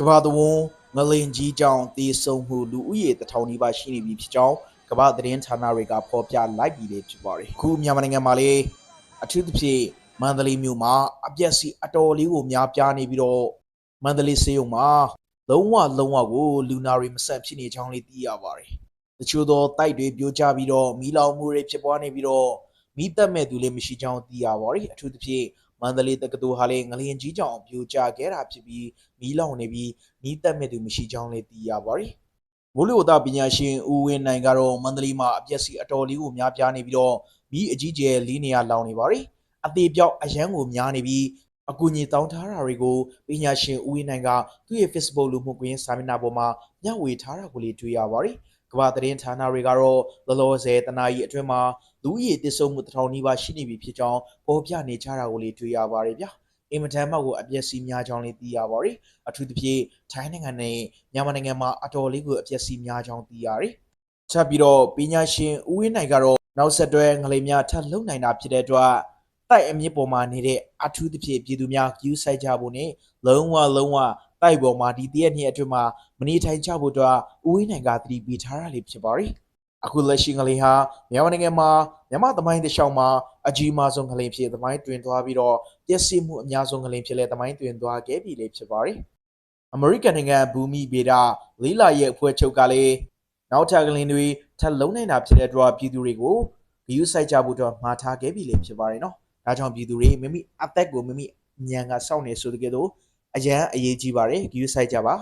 ကမ္ဘာသဝန်းငလင်ကြီးကြောင့်တည်ဆုံမှုလူဦးရေတစ်ထောင်နီးပါးရှိနေပြီဖြစ်ကြောင်းကမ္ဘာသတင်းဌာနတွေကဖော်ပြလိုက်ပြီးလေဖြစ်ပါတယ်။ခုမြန်မာနိုင်ငံမှာလေအထူးသဖြင့်မန္တလေးမြို့မှာအပြက်စီအတော်လေးကိုများပြားနေပြီးတော့မန္တလေးစေယုံမှာလုံးဝလုံးဝကိုလူနာတွေမဆက်ဖြစ်နေကြောင်းလေးသိရပါတယ်။တချို့သောတိုက်တွေပြိုကျပြီးတော့မီးလောင်မှုတွေဖြစ်ပွားနေပြီးတော့မိသက်မဲ့သူလည်းမရှိကြောင်းသိရပါတယ်။အထူးသဖြင့် မန္တလေးတက္ကသိုလ်ဟာလည်းငလျင်ကြီးကြောင့်ပြိုကျခဲ့တာဖြစ်ပြီးမီးလောင်နေပြီးမိသက်မဲ့သူမရှိကြောင်းလည်းသိရပါတယ်။မိုးလေဝသပညာရှင်ဦးဝင်းနိုင်ကတော့မန္တလေးမှာအပျက်စီအတော်လေးကိုများပြားနေပြီးတော့မီးအကြီးကျယ်လေးနေရလောင်နေပါတယ်။အသေးပြောက်အရန်ကိုများနေပြီးအကူအညီတောင်းထားတာတွေကိုပညာရှင်ဦးဝင်းနိုင်ကသူ့ရဲ့ Facebook လူမှုကွန်ရက်စာမျက်နှာပေါ်မှာမျှဝေထားတာကိုလည်းတွေ့ရပါတယ်။ ကမ္ဘာသတင်းဌာနတွေကတော့လောလောဆယ်တနာရီအတွင်းမှာလူဦးရေတည်ဆုံမှုတစ်ထောင်နီးပါးရှိနေပြီဖြစ်ကြောင်းပေါ်ပြနေကြတာကိုလည်းတွေ့ရပါတယ်ဗျာ။အင်မတန်မှကိုအပျက်စီးများကြောင်းလည်းသိရပါတယ်။အထူးသဖြင့်ထိုင်းနိုင်ငံနဲ့မြန်မာနိုင်ငံမှာအတော်လေးကိုအပျက်စီးများကြောင်းသိရတယ်။ဆက်ပြီးတော့ပညာရှင်ဦးဝင်းနိုင်ကတော့နောက်ဆက်တွဲငလေးများထပ်လုံနိုင်တာဖြစ်တဲ့အတွက်တိုက်အမြင့်ပေါ်မှာနေတဲ့အထူးသဖြင့်ပြည်သူများကျူးဆိုင်ကြဖို့နဲ့လုံးဝလုံးဝ တိုက်ပေါ်မှာဒီတရက်နှစ်အတွင်းမှာမနေထိုင်ကြဖို့အတွက်ဦးဝင်းနိုင်ကသတိပေးထားတာလေးဖြစ်ပါတယ်။အခုလက်ရှိငလေးဟာမြန်မာနိုင်ငံမှာမြန်မာသမိုင်းတစ်လျှောက်မှာအကြီးမားဆုံးငလေးဖြစ်သမိုင်းတွင်သွားပြီးတော့ပျက်စီးမှုအများဆုံးငလေးဖြစ်လဲသမိုင်းတွင်သွားခဲ့ပြီလေဖြစ်ပါတယ်။အမေရိကန်နိုင်ငံဘူမီဗေဒလေးလာရဲ့အဖွဲ့ချုပ်ကလည်းနောက်ထပ်ကလင်းတွေထပ်လုံးနေတာဖြစ်တဲ့အတွက်ပြည်သူတွေကိုဂရုစိုက်ကြဖို့အတွက်မှာထားခဲ့ပြီလေဖြစ်ပါတယ်နော်။ဒါကြောင့်ပြည်သူတွေမိမိအသက်ကိုမိမိဉာဏ်ကစောင့်နေဆိုတဲ့ကဲ့သို့ အရန်အရေးကြီးပါတယ်ဂရုစိုက်ကြပါ